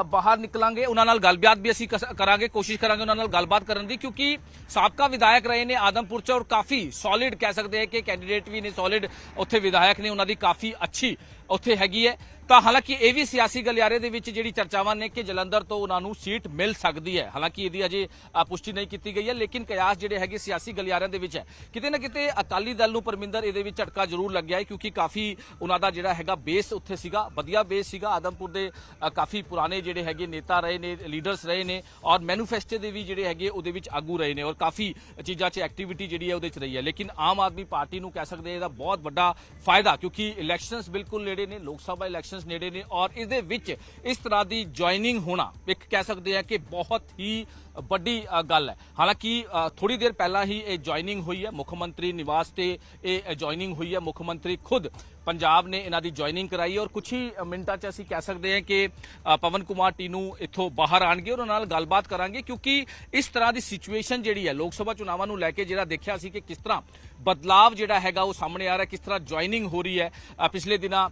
D: ਬਾਹਰ ਨਿਕਲਾਂਗੇ। ਉਹਨਾਂ ਨਾਲ ਗੱਲਬਾਤ ਵੀ ਅਸੀਂ ਕਸ- ਕਰਾਂਗੇ ਕੋਸ਼ਿਸ਼ ਕਰਾਂਗੇ ਉਹਨਾਂ ਨਾਲ ਗੱਲਬਾਤ ਕਰਨ ਦੀ ਕਿਉਂਕਿ ਸਾਬਕਾ ਵਿਧਾਇਕ ਰਹੇ ਨੇ ਆਦਮਪੁਰ ਚ ਔਰ ਕਾਫੀ ਸੋਲਿਡ ਕਹਿ ਸਕਦੇ ਹਾਂ ਕਿ ਕੈਂਡੀਡੇਟ ਵੀ ਨੇ ਸੋਲਿਡ ਉੱਥੇ ਵਿਧਾਇਕ ਨੇ ਉਹਨਾਂ ਦੀ ਕਾਫੀ ਅੱਛੀ ਉੱਥੇ ਹੈਗੀ ਹੈ। ਤਾਂ ਹਾਲਾਂਕਿ ਇਹ ਵੀ ਸਿਆਸੀ ਗਲਿਆਰੇ ਦੇ ਵਿੱਚ ਜਿਹੜੀ ਚਰਚਾਵਾਂ ਨੇ ਕਿ ਜਲੰਧਰ ਤੋਂ ਉਹਨਾਂ ਨੂੰ ਸੀਟ ਮਿਲ ਸਕਦੀ ਹੈ। ਹਾਲਾਂਕਿ ਇਹਦੀ ਅਜੇ ਪੁਸ਼ਟੀ ਨਹੀਂ ਕੀਤੀ ਗਈ ਹੈ, ਲੇਕਿਨ ਕਿਆਸ ਜਿਹੜੇ ਹੈਗੇ ਸਿਆਸੀ ਗਲਿਆਰਿਆਂ ਦੇ ਵਿੱਚ ਹੈ। ਕਿਤੇ ਨਾ ਕਿਤੇ ਅਕਾਲੀ ਦਲ ਨੂੰ ਪਰਮਿੰਦਰ ਇਹਦੇ ਵਿੱਚ ਝਟਕਾ ਜ਼ਰੂਰ ਲੱਗਿਆ ਹੈ, ਕਿਉਂਕਿ ਕਾਫੀ ਉਹਨਾਂ ਦਾ ਜਿਹੜਾ ਹੈਗਾ ਬੇਸ ਉੱਥੇ ਸੀਗਾ, ਵਧੀਆ ਬੇਸ ਸੀਗਾ। ਆਦਮਪੁਰ ਦੇ ਕਾਫੀ ਪੁਰਾਣੇ ਜਿਹੜੇ ਹੈਗੇ ਨੇਤਾ ਰਹੇ ਨੇ, ਲੀਡਰਸ ਰਹੇ ਨੇ ਔਰ ਮੈਨੂਫੈਸਟੋ ਦੇ ਵੀ ਜਿਹੜੇ ਹੈਗੇ ਉਹਦੇ ਵਿੱਚ ਆਗੂ ਰਹੇ ਨੇ ਔਰ ਕਾਫੀ ਚੀਜ਼ਾਂ 'ਚ ਐਕਟੀਵਿਟੀ ਜਿਹੜੀ ਹੈ ਉਹਦੇ 'ਚ ਰਹੀ ਹੈ। ਲੇਕਿਨ ਆਮ ਆਦਮੀ ਪਾਰਟੀ ਨੂੰ ਕਹਿ ਸਕਦੇ ਹਾਂ ਇਹਦਾ ਬਹੁਤ ਵੱਡਾ ਫਾਇਦਾ, ਕਿਉਂਕਿ ਇਲੈਕਸ਼ਨਸ ਬਿਲਕੁਲ ਨੇੜੇ ਨੇ, ਲੋਕ ਸਭਾ ਇਲੈਕਸ਼ਨ ਇਲੈਕਸ਼ਨਸ ਨੇੜੇ ਨੇ ਔਰ ਇਸ ਦੇ ਵਿੱਚ ਇਸ ਤਰ੍ਹਾਂ ਦੀ ਜੁਆਇਨਿੰਗ ਹੋਣਾ ਇੱਕ ਕਹਿ ਸਕਦੇ ਹਾਂ ਕਿ ਬਹੁਤ ਹੀ ਵੱਡੀ ਗੱਲ ਹੈ। ਹਾਲਾਂਕਿ ਥੋੜੀ ਦੇਰ ਪਹਿਲਾਂ ਹੀ ਇਹ ਜੁਆਇਨਿੰਗ ਹੋਈ ਹੈ। ਮੁੱਖ ਮੰਤਰੀ ਨਿਵਾਸ ਤੇ ਇਹ ਜੁਆਇਨਿੰਗ ਹੋਈ ਹੈ। ਮੁੱਖ ਮੰਤਰੀ ਖੁਦ ਪੰਜਾਬ ਨੇ ਇਹਨਾਂ ਦੀ ਜੁਆਇਨਿੰਗ ਕਰਾਈ ਔਰ ਕੁਝ ਹੀ ਮਿੰਟਾਂ 'ਚ ਅਸੀਂ ਕਹਿ ਸਕਦੇ ਹਾਂ ਕਿ ਪਵਨ ਕੁਮਾਰ ਟੀਨੂ ਇੱਥੋਂ ਬਾਹਰ ਆਣਗੇ ਉਹਨਾਂ ਨਾਲ ਗੱਲਬਾਤ ਕਰਾਂਗੇ ਕਿਉਂਕਿ ਇਸ ਤਰ੍ਹਾਂ ਦੀ ਸਿਚੁਏਸ਼ਨ ਜਿਹੜੀ ਹੈ, ਲੋਕ ਸਭਾ ਚੁਣਾਵਾਂ ਨੂੰ ਲੈ ਕੇ ਜਿਹੜਾ ਦੇਖਿਆ ਸੀ ਕਿ ਕਿਸ ਤਰ੍ਹਾਂ ਬਦਲਾਵ ਜਿਹੜਾ ਹੈਗਾ ਉਹ ਸਾਹਮਣੇ ਆ ਰਿਹਾ, ਕਿਸ ਤਰ੍ਹਾਂ ਜੁਆਇਨਿੰਗ ਹੋ ਰਹੀ ਹੈ। ਪਿਛਲੇ ਦਿਨਾਂ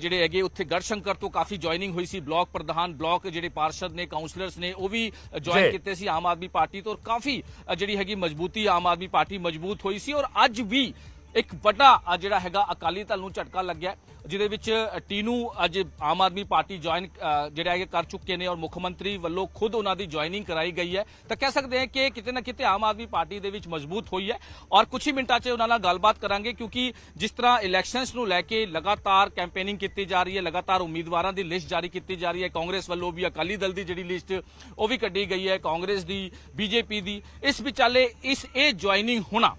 D: ਜਿਹੜੇ ਹੈਗੇ ਉੱਥੇ ਗੜਸ਼ੰਕਰ ਤੋਂ ਕਾਫੀ ਜੁਆਇਨਿੰਗ ਹੋਈ ਸੀ ਬਲਾਕ ਪ੍ਰਧਾਨ ਬਲਾਕ ਜਿਹੜੇ ਪਾਰਸ਼ਦ ਨੇ ਕਾਉਂਸਲਰਸ ਨੇ ਉਹ ਵੀ ਜੁਆਇਨ। ਕੀਤੇ ਸੀ ਆਮ ਆਦਮੀ ਪਾਰਟੀ ਤੋਂ ਔਰ ਕਾਫੀ ਜਿਹੜੀ ਹੈਗੀ ਮਜ਼ਬੂਤੀ ਆਮ ਆਦਮੀ ਪਾਰਟੀ ਮਜ਼ਬੂਤ ਹੋਈ ਸੀ ਔਰ ਅੱਜ ਵੀ ਇੱਕ ਵੱਡਾ ਜਿਹੜਾ ਹੈਗਾ ਅਕਾਲੀ ਦਲ ਨੂੰ ਝਟਕਾ ਲੱਗਿਆ ਜਿਹਦੇ ਵਿੱਚ ਅ, ਟੀਨੂ ਅੱਜ ਆਮ ਆਦਮੀ ਪਾਰਟੀ ਜੁਆਇਨ ਜਿਹੜਾ ਹੈਗਾ ਕਰ ਚੁੱਕੇ ਨੇ ਔਰ ਮੁੱਖ ਮੰਤਰੀ ਵੱਲੋਂ ਖੁਦ ਉਹਨਾਂ ਦੀ ਜੁਆਇਨਿੰਗ ਕਰਾਈ ਗਈ ਹੈ। ਤਾਂ ਕਹਿ ਸਕਦੇ ਹਾਂ ਕਿ ਕਿਤੇ ਨਾ ਕਿਤੇ ਆਮ ਆਦਮੀ ਪਾਰਟੀ ਦੇ ਵਿੱਚ ਮਜ਼ਬੂਤ ਹੋਈ ਹੈ ਔਰ ਕੁਝ ਹੀ ਮਿੰਟਾਂ 'ਚ ਉਹਨਾਂ ਨਾਲ ਗੱਲਬਾਤ ਕਰਾਂਗੇ ਕਿਉਂਕਿ ਜਿਸ ਤਰ੍ਹਾਂ ਇਲੈਕਸ਼ਨਸ ਨੂੰ ਲੈ ਕੇ ਲਗਾਤਾਰ ਕੈਂਪੇਨਿੰਗ ਕੀਤੀ ਜਾ ਰਹੀ ਹੈ ਲਗਾਤਾਰ ਉਮੀਦਵਾਰਾਂ ਦੀ ਲਿਸਟ ਜਾਰੀ ਕੀਤੀ ਜਾ ਰਹੀ ਹੈ ਕਾਂਗਰਸ ਵੱਲੋਂ ਵੀ ਅਕਾਲੀ ਦਲ ਦੀ ਜਿਹੜੀ ਲਿਸਟ ਉਹ ਵੀ ਕੱਢੀ ਗਈ ਹੈ ਕਾਂਗਰਸ ਦੀ ਬੀਜੇਪੀ ਦੀ। ਇਸ ਵਿਚਾਲੇ ਇਸ ਇਹ ਜੁਆਇਨਿੰਗ ਹੋਣਾ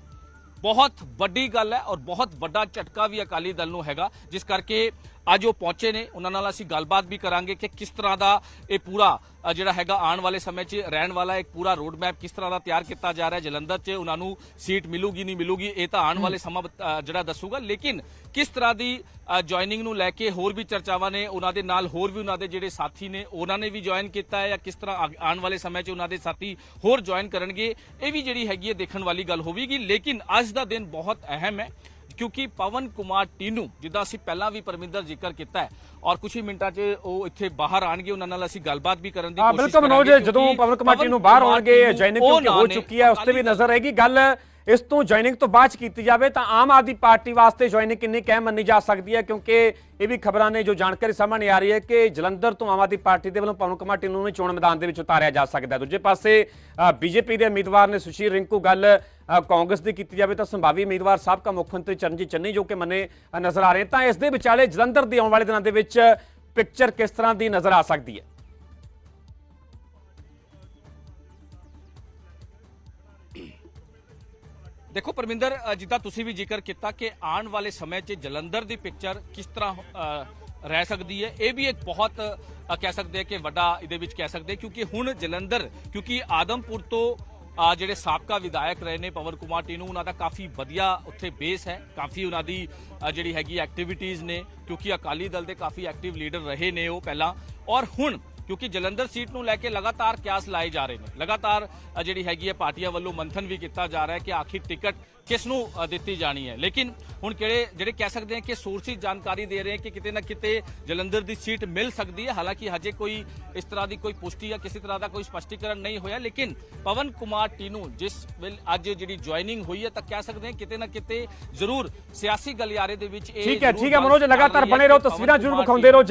D: ਬਹੁਤ ਵੱਡੀ ਗੱਲ ਹੈ ਔਰ ਬਹੁਤ ਵੱਡਾ ਝਟਕਾ ਵੀ ਅਕਾਲੀ ਦਲ ਨੂੰ ਹੈਗਾ, ਜਿਸ ਕਰਕੇ ਅੱਜ ਉਹ ਪਹੁੰਚੇ ਨੇ। ਉਹਨਾਂ ਨਾਲ ਅਸੀਂ ਗੱਲਬਾਤ ਵੀ ਕਰਾਂਗੇ ਕਿ ਕਿਸ ਤਰ੍ਹਾਂ ਦਾ ਇਹ ਪੂਰਾ ਜਿਹੜਾ ਹੈਗਾ ਆਉਣ ਵਾਲੇ ਸਮੇਂ 'ਚ ਰਹਿਣ ਵਾਲਾ ਇੱਕ ਪੂਰਾ ਰੋਡ ਮੈਪ ਕਿਸ ਤਰ੍ਹਾਂ ਦਾ ਤਿਆਰ ਕੀਤਾ ਜਾ ਰਿਹਾ ਜਲੰਧਰ 'ਚ ਉਹਨਾਂ ਨੂੰ ਸੀਟ ਮਿਲੂਗੀ, ਨਹੀਂ ਮਿਲੂਗੀ, ਇਹ ਤਾਂ ਆਉਣ ਵਾਲੇ ਸਮਾਂ ਜਿਹੜਾ ਦੱਸੂਗਾ। ਲੇਕਿਨ ਕਿਸ ਤਰ੍ਹਾਂ ਦੀ ਜੁਆਇਨਿੰਗ ਨੂੰ ਲੈ ਕੇ ਹੋਰ ਵੀ ਚਰਚਾਵਾਂ ਨੇ, ਉਹਨਾਂ ਦੇ ਨਾਲ ਹੋਰ ਵੀ ਉਹਨਾਂ ਦੇ ਜਿਹੜੇ ਸਾਥੀ ਨੇ, ਉਹਨਾਂ ਨੇ ਵੀ ਜੁਆਇਨ ਕੀਤਾ ਹੈ ਜਾਂ ਕਿਸ ਤਰ੍ਹਾਂ ਆਉਣ ਵਾਲੇ ਸਮੇਂ 'ਚ ਉਹਨਾਂ ਦੇ ਸਾਥੀ ਹੋਰ ਜੁਆਇਨ ਕਰਨਗੇ, ਇਹ ਵੀ ਜਿਹੜੀ ਹੈਗੀ ਹੈ ਦੇਖਣ ਵਾਲੀ ਗੱਲ ਹੋਵੇਗੀ। ਲੇਕਿਨ ਅੱਜ ਦਾ ਦਿਨ ਬਹੁਤ ਅਹਿਮ ਹੈ। ਕਿਉਂਕਿ ਪਵਨ ਕੁਮਾਰ ਟੀਨੂ ਜਿੱਦਾਂ ਅਸੀਂ ਪਹਿਲਾਂ ਵੀ ਪਰਮਿੰਦਰ ਜ਼ਿਕਰ ਕੀਤਾ ਹੈ ਔਰ ਕੁਝ ਹੀ ਮਿੰਟਾਂ 'ਚ ਉਹ ਇੱਥੇ ਬਾਹਰ ਆਣਗੇ ਉਹਨਾਂ ਨਾਲ ਅਸੀਂ ਗੱਲਬਾਤ ਵੀ ਕਰਨ ਦੀ
A: ਹਾਂ
D: ਕੋਸ਼ਿਸ਼
A: ਬਿਲਕੁਲ ਮਨੋਜ
D: ਕਰਾਂਗੇ
A: ਜਦੋਂ ਪਵਨ ਕੁਮਾਰ ਟੀਨੂ ਬਾਹਰ ਆਉਣਗੇ ਕਿਉਂਕਿ ਹੋ ਚੁੱਕੀ ਹੈ ਉਸ ਤੇ ਵੀ ਨਜ਼ਰ ਰਹੇਗੀ ਗੱਲ ਇਸ ਤੋਂ ਜੁਆਇਨਿੰਗ ਤੋਂ ਬਾਅਦ 'ਚ ਕੀਤੀ ਜਾਵੇ ਤਾਂ ਆਮ ਆਦਮੀ ਪਾਰਟੀ ਵਾਸਤੇ ਜੁਆਇਨਿੰਗ ਕਿੰਨੀ ਕਹਿਮ ਮੰਨੀ ਜਾ ਸਕਦੀ ਹੈ? ਕਿਉਂਕਿ ਇਹ ਵੀ ਖਬਰਾਂ ਨੇ ਜੋ ਜਾਣਕਾਰੀ ਸਾਹਮਣੇ ਆ ਰਹੀ ਹੈ ਕਿ ਜਲੰਧਰ ਤੋਂ ਆਮ ਆਦਮੀ ਪਾਰਟੀ ਦੇ ਵੱਲੋਂ ਪਵਨ ਕੁਮਾਰ ਟੀਨੂ ਨੂੰ ਚੋਣ ਮੈਦਾਨ ਦੇ ਵਿੱਚ ਉਤਾਰਿਆ ਜਾ ਸਕਦਾ ਹੈ। ਦੂਜੇ ਪਾਸੇ ਬੀਜੇਪੀ ਦੇ ਉਮੀਦਵਾਰ ਨੇ ਸੁਸ਼ੀਲ ਰਿੰਕੂ ਗੱਲ ਕਾਂਗਰਸ ਦੀ ਕੀਤੀ ਜਾਵੇ ਤਾਂ ਸੰਭਾਵੀ ਉਮੀਦਵਾਰ ਸਾਬਕਾ ਮੁੱਖ ਮੰਤਰੀ ਚਰਨਜੀਤ ਚੰਨੀ ਜੋ ਕਿ ਮੰਨੇ ਨਜ਼ਰ ਆ ਰਹੇ ਤਾਂ ਇਸ ਦੇ ਵਿਚਾਲੇ ਜਲੰਧਰ ਦੇ ਆਉਣ ਵਾਲੇ ਦਿਨਾਂ ਦੇ ਵਿੱਚ ਪਿਕਚਰ ਕਿਸ ਤਰ੍ਹਾਂ ਦੀ ਨਜ਼ਰ ਆ ਸਕਦੀ ਹੈ?
D: ਦੇਖੋ ਪਰਮਿੰਦਰ ਜਿੱਦਾਂ ਤੁਸੀਂ ਵੀ ਜ਼ਿਕਰ ਕੀਤਾ ਕਿ ਆਉਣ ਵਾਲੇ ਸਮੇਂ 'ਚ ਜਲੰਧਰ ਦੀ ਪਿਕਚਰ ਕਿਸ ਤਰ੍ਹਾਂ ਰਹਿ ਸਕਦੀ ਹੈ ਇਹ ਵੀ ਇੱਕ ਬਹੁਤ ਕਹਿ ਸਕਦੇ ਕਿ ਵੱਡਾ ਇਹਦੇ ਵਿੱਚ ਕਹਿ ਸਕਦੇ ਕਿਉਂਕਿ ਹੁਣ ਜਲੰਧਰ ਕਿਉਂਕਿ ਆਦਮਪੁਰ ਤੋਂ ਅ, ਜਿਹੜੇ ਸਾਬਕਾ ਵਿਧਾਇਕ ਰਹੇ ਨੇ ਪਵਨ ਕੁਮਾਰ ਟੀਨੂ ਉਹਨਾਂ ਦਾ ਕਾਫੀ ਵਧੀਆ ਉੱਥੇ ਬੇਸ ਹੈ ਕਾਫੀ ਉਹਨਾਂ ਦੀ ਜਿਹੜੀ ਹੈਗੀ ਐਕਟੀਵਿਟੀਜ਼ ਨੇ ਕਿਉਂਕਿ ਅਕਾਲੀ ਦਲ ਦੇ ਕਾਫੀ ਐਕਟਿਵ ਲੀਡਰ ਰਹੇ ਨੇ ਉਹ ਪਹਿਲਾਂ ਔਰ ਹੁਣ ਕਿਉਂਕਿ ਜਲੰਧਰ ਸੀਟ ਨੂੰ ਲੈ ਕੇ ਲਗਾਤਾਰ ਕਿਆਸ ਲਾਏ ਜਾ ਰਹੇ ਨੇ। ਲਗਾਤਾਰ ਜਿਹੜੀ ਹੈਗੀ ਹੈ ਪਾਰਟੀਆਂ ਵੱਲੋਂ ਮੰਥਨ ਵੀ ਕੀਤਾ ਜਾ ਰਿਹਾ ਹੈ ਕਿ ਆਖਿਰ ਟਿਕਟ ਕਿਸ ਨੂੰ ਦਿੱਤੀ ਜਾਣੀ ਹੈ। ਲੇਕਿਨ ਹੁਣ ਕਿਹੜੇ ਜਿਹੜੇ ਕਹਿ ਸਕਦੇ ਹਾਂ ਕਿ ਸੋਰਸਿਸ ਜਾਣਕਾਰੀ ਦੇ ਰਹੇ ਹੈ ਕਿ ਕਿਤੇ ਨਾ ਕਿਤੇ ਜਲੰਧਰ ਦੀ ਸੀਟ ਮਿਲ ਸਕਦੀ ਹੈ। ਹਾਲਾਂਕਿ ਹਜੇ ਕੋਈ ਇਸ ਤਰ੍ਹਾਂ ਦੀ ਕੋਈ ਪੁਸ਼ਟੀ ਜਾਂ ਕਿਸੇ ਤਰ੍ਹਾਂ ਦਾ ਕੋਈ ਸਪਸ਼ਟੀਕਰਨ ਨਹੀਂ ਹੋਇਆ ਲੇਕਿਨ ਪਵਨ ਕੁਮਾਰ ਟੀਨੂ ਜਿਸ ਵੇਲੇ ਅੱਜ ਜਿਹੜੀ ਜੁਆਇਨਿੰਗ ਹੋਈ ਹੈ ਤਾਂ ਕਹਿ ਸਕਦੇ ਹਾਂ ਕਿਤੇ ਨਾ ਕਿਤੇ ਜ਼ਰੂਰ ਸਿਆਸੀ ਗਲਿਆਰੇ ਦੇ ਵਿੱਚ ਇਹ
A: ਠੀਕ ਹੈ ਠੀਕ ਹੈ ਮਨੋਜ ਲਗਾਤਾਰ ਬਣੇ ਰਹੋ ਤਸਵੀਰਾਂ ਜ਼ਰੂਰ ਵਿਖਾਉਂਦੇ ਰਹੋ